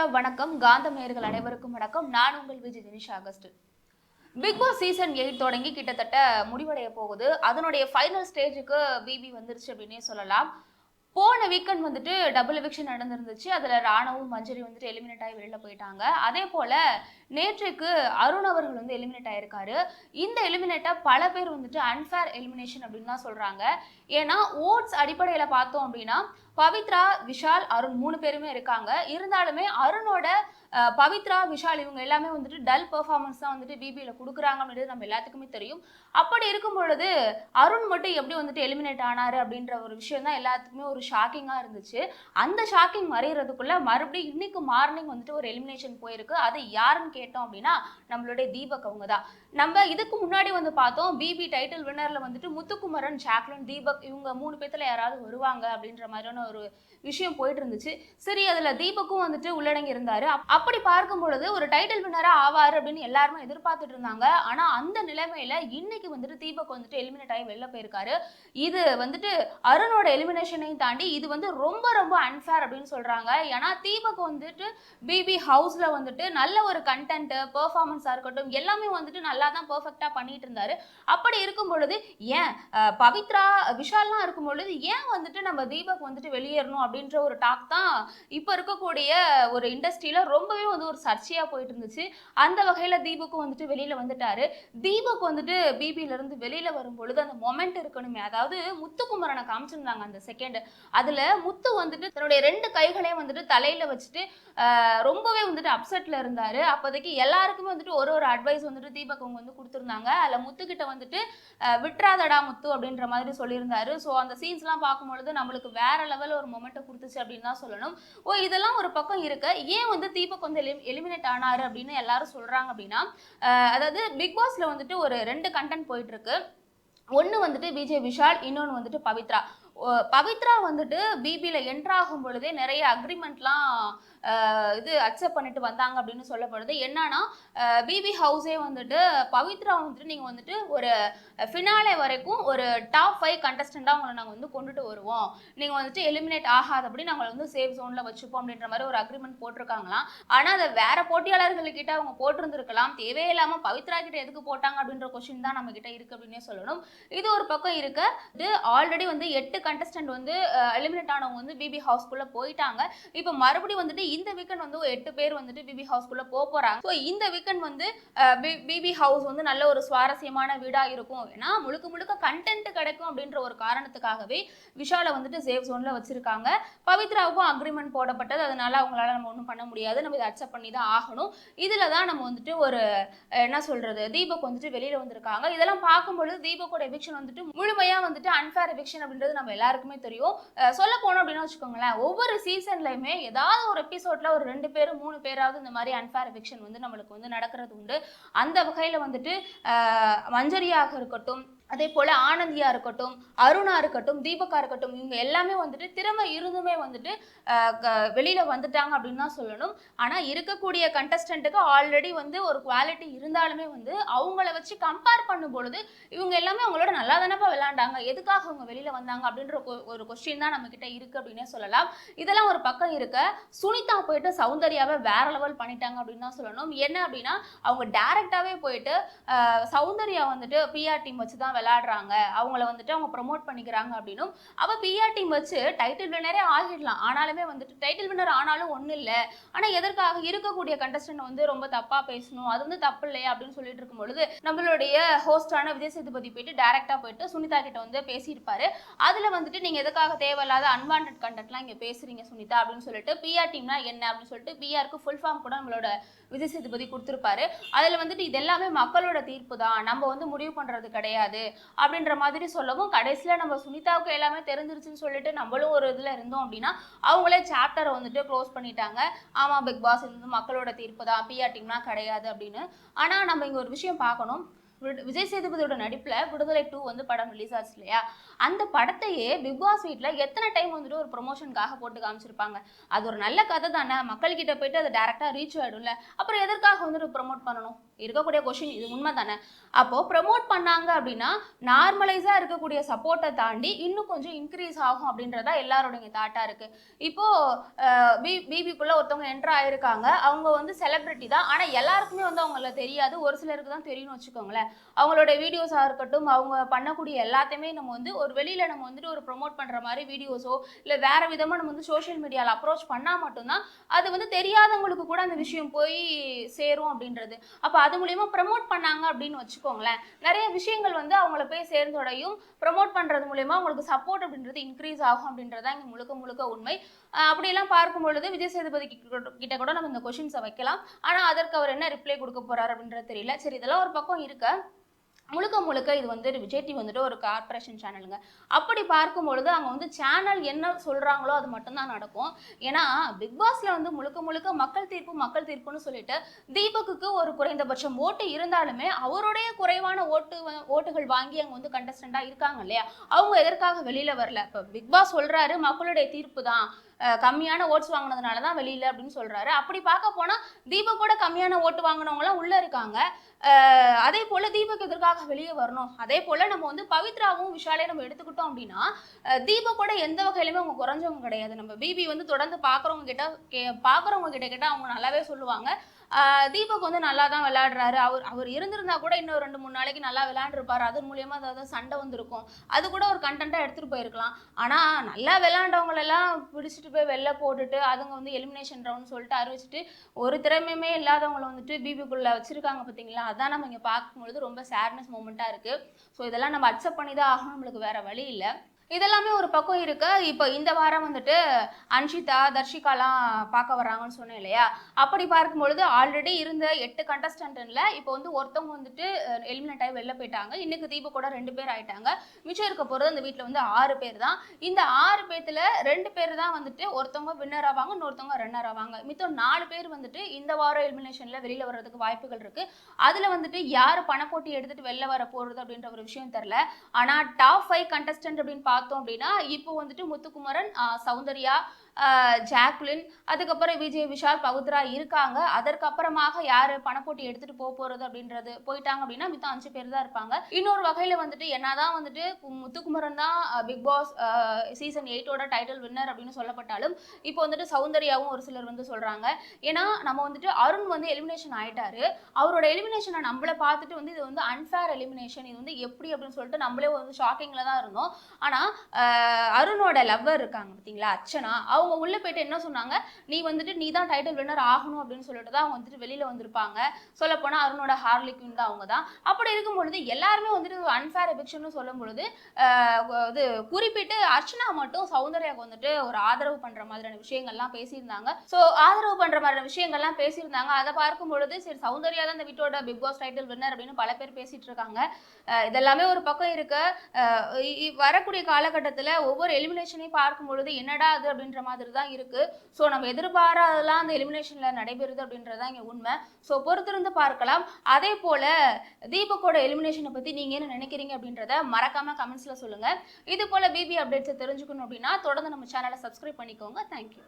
Hello வணக்கம். காந்தமேயர்கள் அனைவருக்கும் வணக்கம். நான் உங்கள் Vijay Dinesh August. Bigg Boss season eight தொடங்கி கிட்டத்தட்ட முடிவடைய போகுது. அதனுடைய ஃபைனல் ஸ்டேஜுக்கு பிபி வந்துருச்சு அப்படின்னே சொல்லலாம். போன வீக்கெண்ட் வந்துட்டு டபுள் எவிக்ஷன் நடந்திருந்துச்சு. அதில் ராணவும் மஞ்சரி வந்துட்டு எலிமினேட் ஆகி வெளியில் போயிட்டாங்க. அதே போல் நேற்றுக்கு அருண் அவர்கள் வந்து எலிமினேட் ஆயிருக்காரு. இந்த எலிமினேட்டை பல பேர் வந்துட்டு அன்ஃபேர் எலிமினேஷன் அப்படின்னு தான் சொல்கிறாங்க ஏன்னா ஓட்ஸ் அடிப்படையில் பார்த்தோம் அப்படின்னா பவித்ரா விஷால் அருண் மூணு பேருமே இருக்காங்க. இருந்தாலுமே அருணோட பவித்ரா விஷால் இவங்க எல்லாமே வந்துட்டு டல் பெர்ஃபார்மன்ஸ் தான் வந்துட்டு பிபியில் கொடுக்குறாங்க அப்படின்றது நம்ம எல்லாத்துக்குமே தெரியும். அப்படி இருக்கும் பொழுது அருண் மட்டும் எப்படி வந்துட்டு எலிமினேட் ஆனார் அப்படின்ற ஒரு விஷயம் தான் எல்லாத்துக்குமே ஒரு ஷாக்கிங்காக இருந்துச்சு. அந்த ஷாக்கிங் மறையிறதுக்குள்ளே மறுபடியும் இன்னைக்கு மார்னிங் வந்துட்டு ஒரு எலிமினேஷன் போயிருக்கு. அது யாருன்னு கேட்டோம் அப்படின்னா நம்மளுடைய தீபக் அவங்க தான். நம்ம இதுக்கு முன்னாடி வந்து பார்த்தோம் பிபி டைட்டில் வின்னரில் வந்துட்டு முத்துக்குமரன் ஜாக்லின் தீபக் இவங்க மூணு பேத்துல யாராவது வருவாங்க அப்படின்ற மாதிரியான ஒரு விஷயம் போயிட்டு இருந்துச்சு சரி அதில் தீபக்கும் வந்துட்டு உள்ளடங்கி இருந்தார். அப்படி பார்க்கும் பொழுது ஒரு டைட்டில் வின்னராக ஆவார் அப்படின்னு எல்லாருமே எதிர்பார்த்துட்டு இருந்தாங்க. ஆனால் அந்த நிலைமையில் இன்னைக்கு வந்துட்டு தீபக் வந்துட்டு எலிமினேட் ஆகி வெளில போயிருக்காரு. இது வந்துட்டு அருணோட எலிமினேஷனையும் தாண்டி இது வந்து ரொம்ப ரொம்ப அன்ஃபேர் அப்படின்னு சொல்கிறாங்க ஏன்னா தீபக் வந்துட்டு பிபி ஹவுஸில் வந்துட்டு நல்ல ஒரு கண்டென்ட்டு பெர்ஃபார்மன்ஸாக இருக்கட்டும் எல்லாமே வந்துட்டு நல்லா தான் பர்ஃபெக்டாக பண்ணிட்டு இருந்தாரு. அப்படி இருக்கும் பொழுது ஏன் பவித்ரா விஷால்லாம் இருக்கும் பொழுது ஏன் வந்துட்டு நம்ம தீபக் வந்துட்டு வெளியேறணும் அப்படின்ற ஒரு டாக் தான் இப்போ இருக்கக்கூடிய ஒரு இண்டஸ்ட்ரியில் ரொம்பவே வந்து ஒரு சர்ச்சையாக போயிட்டு இருந்துச்சு. அந்த வகையில் தீபக்கும் வந்துட்டு வெளியில் வந்துட்டாரு. தீபக் வந்துட்டு பிபியிலேருந்து இருந்து வரும்பொழுது அந்த மொமெண்ட் இருக்கணுமே. அதாவது முத்துக்குமரனை காமிச்சிருந்தாங்க அந்த செகண்ட் அதில் முத்து வந்துட்டு தன்னுடைய ரெண்டு கைகளையும் வந்துட்டு தலையில் வச்சுட்டு ரொம்பவே வந்துட்டு அப்செட்டில் இருந்தார். அப்போதைக்கு எல்லாருக்குமே வந்துட்டு ஒரு ஒரு அட்வைஸ் வந்துட்டு தீபக் அவங்க வந்து கொடுத்துருந்தாங்க. அதில் முத்துக்கிட்ட வந்துட்டு விட்டுறாதடா முத்து அப்படின்ற மாதிரி சொல்லியிருந்தாரு. ஸோ அந்த சீன்ஸ்லாம் பார்க்கும்பொழுது நம்மளுக்கு வேற லெவல் ஒரு மொமெண்ட்டை கொடுத்துச்சு அப்படின்னு தான் சொல்லணும். ஓ இதெல்லாம் ஒரு பக்கம் இருக்க. ஏன் வந்து தீபக் வந்து எலிமினேட் ஆனாரு அப்படின்னு எல்லாரும் சொல்கிறாங்க அப்படின்னா அதாவது பிக் பாஸில் வந்துட்டு ஒரு ரெண்டு கண்டென்ட் போயிட்டுருக்கு. ஒன்று வந்துட்டு விஜய் விஷால் இன்னொன்று வந்துட்டு பவித்ரா. பவித்ரா வந்துட்டு பிபியில் என்ட்ராகும் பொழுதே நிறைய அக்ரிமெண்ட்லாம் இது அக்செப்ட் பண்ணிட்டு வந்தாங்க அப்படின்னு சொல்லப்படுது என்னன்னா பிபி ஹவுஸே வந்துட்டு பவித்ரா வந்துட்டு நீங்கள் வந்துட்டு ஒரு ஃபினாலே வரைக்கும் ஒரு டாப் ஃபைவ் கண்டஸ்டண்ட்டாக உங்களை நாங்கள் வந்து கொண்டுட்டு வருவோம். நீங்கள் வந்துட்டு எலிமினேட் ஆகாதபடி நாங்கள் வந்து சேஃப் ஜோனில் வச்சுப்போம் அப்படின்ற மாதிரி ஒரு அக்ரிமெண்ட் போட்டிருக்காங்களாம். ஆனால் அதை வேற போட்டியாளர்கள்கிட்ட அவங்க போட்டிருந்திருக்கலாம். தேவையில்லாமல் பவித்ரா கிட்ட எதுக்கு போட்டாங்க அப்படின்ற கொஸ்டின் தான் நம்ம கிட்ட இருக்கு அப்படின்னே சொல்லணும். இது ஒரு பக்கம் இருக்க. இது ஆல்ரெடி வந்து எட்டு கண்டஸ்டன்ட் வந்து எலிமினேட் ஆனவங்க வந்து பிபி ஹவுஸ்குள்ளே போயிட்டாங்க. இப்போ மறுபடியும் வந்துட்டு இந்த வீக்கெண்ட் வந்து ஒரு எட்டு பேர் வந்துட்டு பிபி ஹவுஸ்குள்ளே போக போகிறாங்க ஸோ இந்த வீக்கெண்ட் வந்து பிபி ஹவுஸ் வந்து நல்ல ஒரு சுவாரஸ்யமான வீடாக இருக்கும். ஏன்னா முழுக்க முழுக்க கண்டென்ட் கிடைக்கும் அப்படின்ற ஒரு காரணத்துக்காகவே விஷாலை வந்துட்டு சேஃப் ஜோனில் வச்சிருக்காங்க. பவித்ராவுக்கும் அக்ரிமெண்ட் போடப்பட்டது. அதனால அவங்களால நம்ம ஒன்றும் பண்ண முடியாது. நம்ம இதை அக்செப்ட் பண்ணி தான் ஆகணும். இதில் தான் நம்ம வந்துட்டு ஒரு என்ன சொல்றது தீபக் வந்துட்டு வெளியில வந்திருக்காங்க. இதெல்லாம் பார்க்கும்பொழுது தீபக்கோட எவிக்ஷன் வந்துட்டு முழுமையா வந்துட்டு அன்ஃபேர் எவிக்ஷன் அப்படின்றது நம்ம எல்லாருக்குமே தெரியும். சொல்ல போனோம் அப்படின்னு வச்சுக்கோங்களேன். ஒவ்வொரு சீசன்லயுமே ஏதாவது ஒரு எபிசோட்ல ஒரு ரெண்டு பேர் மூணு பேராவது இந்த மாதிரி அன்ஃபேர் எவிக்ஷன் வந்து நம்மளுக்கு வந்து நடக்கிறது உண்டு. அந்த வகையில் வந்துட்டு மஞ்சரியாக இருக்கட்டும் அதே போல ஆனந்தியா இருக்கட்டும் அருணா இருக்கட்டும் தீபக்கா இருக்கட்டும் இவங்க எல்லாமே வந்துட்டு திறமை இருந்துமே வந்துட்டு க- வெளியில வந்துட்டாங்க அப்படின்னு தான் சொல்லணும். ஆனா இருக்கக்கூடிய கண்டஸ்டன்ட்டுக்கு ஆல்ரெடி வந்து ஒரு குவாலிட்டி இருந்தாலுமே வந்து அவங்கள வச்சு கம்பேர் பண்ணும் பொழுது இவங்க எல்லாமே அவங்களோட நல்லா தானப்பா விளாண்டாங்க எதுக்காக அவங்க வெளியில வந்தாங்க? அப்படின்ற கொ- ஒரு கொஸ்டின் தான் நம்ம கிட்ட இருக்கு அப்படின்னே சொல்லலாம். இதெல்லாம் ஒரு பக்கம் இருக்க சுனிதா போயிட்டு சௌந்தர்யாவை வேற லெவல் பண்ணிட்டாங்க அப்படின்னு தான் சொல்லணும். என்ன அப்படின்னா அவங்க டேரெக்டாகவே போயிட்டு சௌந்தர்யா வந்துட்டு பிஆர் டீம் வச்சு தான் விளாடுறாங்க அவங்கள வந்துட்டு அவங்க ப்ரொமோட் பண்ணிக்கிறாங்க அப்படின்னும் அவ பிஆர் டீம் வச்சு டைட்டில் வினரே ஆகிடலாம். ஆனாலுமே வந்துட்டு டைட்டில் வினர் ஆனாலும் ஒன்றும் இல்லை. ஆனால் எதற்காக இருக்கக்கூடிய கண்டஸ்டன்ட் வந்து ரொம்ப தப்பாக பேசணும் அது வந்து தப்பு இல்லையா அப்படின்னு சொல்லிட்டு இருக்கும் பொழுது நம்மளுடைய ஹோஸ்டான விஜய் சேதுபதி போயிட்டு டேரெக்டாக போயிட்டு சுனிதா கிட்ட வந்து பேசியிருப்பாரு. அதில் வந்துட்டு நீங்கள் எதுக்காக தேவையில்லாத அன்வான்ட் கண்டென்ட்லாம் இங்கே பேசுறீங்க சுனிதா அப்படின்னு சொல்லிட்டு பிஆர் டீம்னா என்ன அப்படின்னு சொல்லிட்டு பிஆருக்கு ஃபுல் ஃபார்ம் கூட நம்மளோட விஜய் சேதுபதி கொடுத்துருப்பாரு. அதில் வந்துட்டு இது எல்லாமே மக்களோட தீர்ப்பு தான். நம்ம வந்து முடிவு பண்ணுறது கிடையாது. அப்படின்ற மாதிரி சொல்லவும் கடைசியில நம்ம சுனிதாவுக்கு எல்லாமே தெரிஞ்சிருச்சுன்னு சொல்லிட்டு நம்மளும் ஒரு இதுல இருந்தோம் அப்படின்னா அவங்களே சாப்டரை வந்துட்டு க்ளோஸ் பண்ணிட்டாங்க. ஆமா பிக் பாஸ் இது மக்களோட தீர்ப்பு தான். பிஆர் கிடையாது அப்படின்னு. ஆனா நம்ம இங்க ஒரு விஷயம் பார்க்கணும். விஜய் சேதுபதியோட நடிப்புல விடுதலை டூ வந்து படம் ரிலீஸ் ஆச்சு இல்லையா? அந்த படத்தையே பிக் பாஸ் வீட்டில் எத்தனை டைம் வந்துட்டு ஒரு ப்ரொமோஷனுக்காக போட்டு காமிச்சிருப்பாங்க? அது ஒரு நல்ல கதை தானே? மக்கள்கிட்ட போயிட்டு அது டேரெக்டாக ரீச் ஆயிடும்ல. அப்புறம் எதற்காக வந்துட்டு ப்ரோமோட் பண்ணணும்? இருக்கக்கூடிய கொஷின் இது உண்மை தானே? அப்போ ப்ரோமோட் பண்ணாங்க அப்படின்னா நார்மலைஸா இருக்கக்கூடிய சப்போர்ட்டை தாண்டி இன்னும் கொஞ்சம் இன்க்ரீஸ் ஆகும் அப்படின்றதா எல்லாருடைய தாட்டா இருக்கு. இப்போ பி பிபிக்குள்ள ஒருத்தவங்க என்ட்ரு ஆயிருக்காங்க. அவங்க வந்து செலிபிரிட்டி தான். ஆனா எல்லாருக்குமே வந்து அவங்கள தெரியாது. ஒரு சிலருக்கு தான் தெரியும்னு வச்சுக்கோங்களேன். அவங்களோட வீடியோஸாக இருக்கட்டும் அவங்க பண்ணக்கூடிய எல்லாத்தையுமே நம்ம வந்து ஒரு வெளியில் நம்ம வந்துட்டு ஒரு ப்ரோமோட் பண்ணுற மாதிரி வீடியோஸோ இல்லை வேறு விதமாக நம்ம வந்து சோஷியல் மீடியாவில் அப்ரோச் பண்ணால் மட்டும்தான் அது வந்து தெரியாதவங்களுக்கு கூட அந்த விஷயம் போய் சேரும் அப்படின்றது. அப்போ அது மூலியமா ப்ரமோட் பண்ணாங்க அப்படின்னு வச்சுக்கோங்களேன். நிறைய விஷயங்கள் வந்து அவங்கள போய் சேர்ந்தோடையும் ப்ரமோட் பண்ணுறது மூலயமா அவங்களுக்கு சப்போர்ட் அப்படின்றது இன்க்ரீஸ் ஆகும் அப்படின்றதான் இங்கே முழுக்க முழுக்க உண்மை. அப்படியெல்லாம் பார்க்கும் பொழுது விஜய் சேதுபதி கிட்ட கிட்ட கூட நம்ம இந்த கொஷின்ஸை வைக்கலாம். ஆனால் அதற்கு அவர் என்ன ரிப்ளை கொடுக்க போறாரு அப்படின்றது தெரியல. சரி இதெல்லாம் ஒரு பக்கம் இருக்க. முழுக்க முழுக்க இது வந்து விஜய் டிவி வந்துட்டு ஒரு கார்பரேஷன் சேனலுங்க அப்படி பார்க்கும் பொழுது அங்கே வந்து சேனல் என்ன சொல்கிறாங்களோ அது மட்டும்தான் நடக்கும். ஏன்னா பிக் வந்து முழுக்க முழுக்க மக்கள் தீர்ப்பு மக்கள் தீர்ப்புன்னு சொல்லிட்டு தீபக்குக்கு ஒரு குறைந்தபட்சம் ஓட்டு இருந்தாலுமே அவருடைய குறைவான ஓட்டு வ- ஓட்டுகள் வாங்கி அங்கே வந்து கண்டஸ்டண்டாக இருக்காங்க இல்லையா? அவங்க எதற்காக வெளியில் வரல? இப்போ பிக் பாஸ் மக்களுடைய தீர்ப்பு தான். கம்மியான ஓட்ஸ் வாங்கினதுனால தான் வெளியில் அப்படின்னு சொல்கிறாரு அப்படி பார்க்க போனால் தீபக் கூட கம்மியான ஓட்டு வாங்கினவங்களாம் உள்ளே இருக்காங்க. அதே போல் தீபக் எதிர்க்காக வெளியே வரணும்? அதே போல் நம்ம வந்து பவித்ராவும் விஷாலையும் நம்ம எடுத்துக்கிட்டோம் அப்படின்னா தீபக் கூட எந்த வகையிலுமே அவங்க குறைஞ்சவங்க கிடையாது. நம்ம பிபி வந்து தொடர்ந்து பார்க்குறவங்க கிட்ட கே பார்க்குறவங்க கிட்ட கிட்ட அவங்க நல்லாவே சொல்லுவாங்க. தீபக் வந்து நல்லா தான் விளையாடுறாரு. அவர் அவர் இருந்திருந்தா கூட இன்னும் ரெண்டு மூணு நாளைக்கு நல்லா விளையாண்டுருப்பாரு. அதன் மூலியமா ஏதாவது சண்டை வந்திருக்கும். அது கூட ஒரு கண்டென்ட்டாக எடுத்துகிட்டு போயிருக்கலாம். ஆனால் நல்லா விளையாண்டவங்களெல்லாம் பிடிச்சிட்டு போய் வெளில போட்டுட்டு அதுங்க வந்து எலிமினேஷன் ரவுண்ட் சொல்லிட்டு அறிவிச்சிட்டு ஒரு திறமையுமே இல்லாதவங்கள வந்துட்டு பிபிக்குள்ளே வச்சுருக்காங்க பார்த்தீங்களா அதான் நம்ம இங்கே பார்க்கும்பொழுது ரொம்ப சேட்னஸ் மூமெண்ட்டாக இருக்குது ஸோ இதெல்லாம் நம்ம அக்செப்ட் பண்ணி தான் ஆகணும். நம்மளுக்கு வேறு வழி இல்லை. இதெல்லாமே ஒரு பக்கம் இருக்கு. இப்போ இந்த வாரம் வந்துட்டு அன்ஷிதா தர்ஷிகாலாம் பார்க்க வர்றாங்கன்னு சொன்னேன் இல்லையா? அப்படி பார்க்கும்பொழுது ஆல்ரெடி இருந்த எட்டு கண்டஸ்டன்ட்ல இப்போ வந்து ஒருத்தவங்க வந்துட்டு எலிமினேட் ஆகி வெளில போயிட்டாங்க. இன்னைக்கு தீபக் கூட ரெண்டு பேர் ஆயிட்டாங்க. மிச்சம் இருக்க போகிறது அந்த வீட்டில் வந்து ஆறு பேர் தான். இந்த ஆறு பேர்த்துல ரெண்டு பேர் தான் வந்துட்டு ஒருத்தவங்க வின்னர் ஆவாங்க இன்னொருத்தவங்க ரன்னர் ஆவாங்க. மித்தம் நாலு பேர் வந்துட்டு இந்த வாரம் எலிமினேஷன்ல வெளியில வர்றதுக்கு வாய்ப்புகள் இருக்கு. அதுல வந்துட்டு யார் பணப்போட்டி எடுத்துட்டு வெளில வர போறது அப்படின்ற ஒரு விஷயம் தெரியல. ஆனா டாப் ஃபைவ் கண்டஸ்டன்ட் அப்படின்னு பார்த்தோம் அப்படின்னா இப்போ வந்துட்டு முத்துக்குமரன் சௌந்தர்யா ஜாக்லின் அதுக்கப்புறம் விஜய் விஷால் பகுத்ரா இருக்காங்க. அதற்கப்புறமாக யாரு பணப்போட்டி எடுத்துட்டு போக போறது அப்படின்றது போயிட்டாங்க அப்படின்னா மித்தம் அஞ்சு பேர் தான் இருப்பாங்க. இன்னொரு வகையில வந்துட்டு என்னதான் வந்துட்டு முத்துக்குமரன் தான் பிக் பாஸ் சீசன் எயிட்டோட டைட்டில் வின்னர் அப்படின்னு சொல்லப்பட்டாலும் இப்போ வந்துட்டு சௌந்தர்யாவும் ஒரு சிலர் வந்து சொல்றாங்க. ஏன்னா நம்ம வந்துட்டு அருண் வந்து எலிமினேஷன் ஆயிட்டாரு. அவரோட எலிமினேஷனை நம்மள பார்த்துட்டு வந்து இது வந்து அன்ஃபேர் எலிமினேஷன் இது வந்து எப்படி அப்படின்னு சொல்லிட்டு நம்மளே வந்து ஷாக்கிங்ல தான் இருந்தோம். ஆனா அருணோட லவ்வர் இருக்காங்க பார்த்தீங்களா? அர்ச்சனா அவங்க உள்ள போயிட்டு என்ன சொன்னாங்க? நீ வந்துட்டு நீ தான் டைட்டில் வின்னர் ஆகணும் அப்படின்னு சொல்லிட்டு தான் அவங்க வந்துட்டு வெளியில வந்திருப்பாங்க. சொல்ல போனா அருணோட ஹார்லிக்யூன் தான் அவங்க தான். அப்படி இருக்கும் பொழுது எல்லாருமே வந்துட்டு அன்ஃபேர் எபிக்ஷன் சொல்லும் பொழுது இது குறிப்பிட்டு அர்ச்சனா மட்டும் சௌந்தர்யாவுக்கு வந்துட்டு ஒரு ஆதரவு பண்ற மாதிரியான விஷயங்கள்லாம் பேசியிருந்தாங்க. ஸோ ஆதரவு பண்ற மாதிரியான விஷயங்கள்லாம் பேசியிருந்தாங்க. அதை பார்க்கும் பொழுது சரி சௌந்தர்யா தான் இந்த வீட்டோட பிக் பாஸ் டைட்டில் வின்னர் அப்படின்னு பல பேர் பேசிட்டு இருக்காங்க. இதெல்லாமே ஒரு பக்கம் இருக்கு. வரக்கூடிய காலகட்டத்தில் ஒவ்வொரு எலிமினேஷனையும் பார்க்கும் பொழுது என்னடா அது அப்படின்ற மாதிரி தான் இருக்கு. ஸோ நம்ம எதிர்பாராதெல்லாம் அந்த எலிமினேஷனில் நடைபெறுது அப்படின்றது தான் இங்கே உண்மை. ஸோ பொறுத்திருந்து பார்க்கலாம். அதே போல தீபக்கோட எலிமினேஷனை பற்றி நீங்கள் என்ன நினைக்கிறீங்க அப்படின்றத மறக்காம கமெண்ட்ஸில் சொல்லுங்க. இது போல பிபி அப்டேட்ஸை தெரிஞ்சுக்கணும் அப்படின்னா தொடர்ந்து நம்ம சேனலை சப்ஸ்கிரைப் பண்ணிக்கோங்க. தேங்க்யூ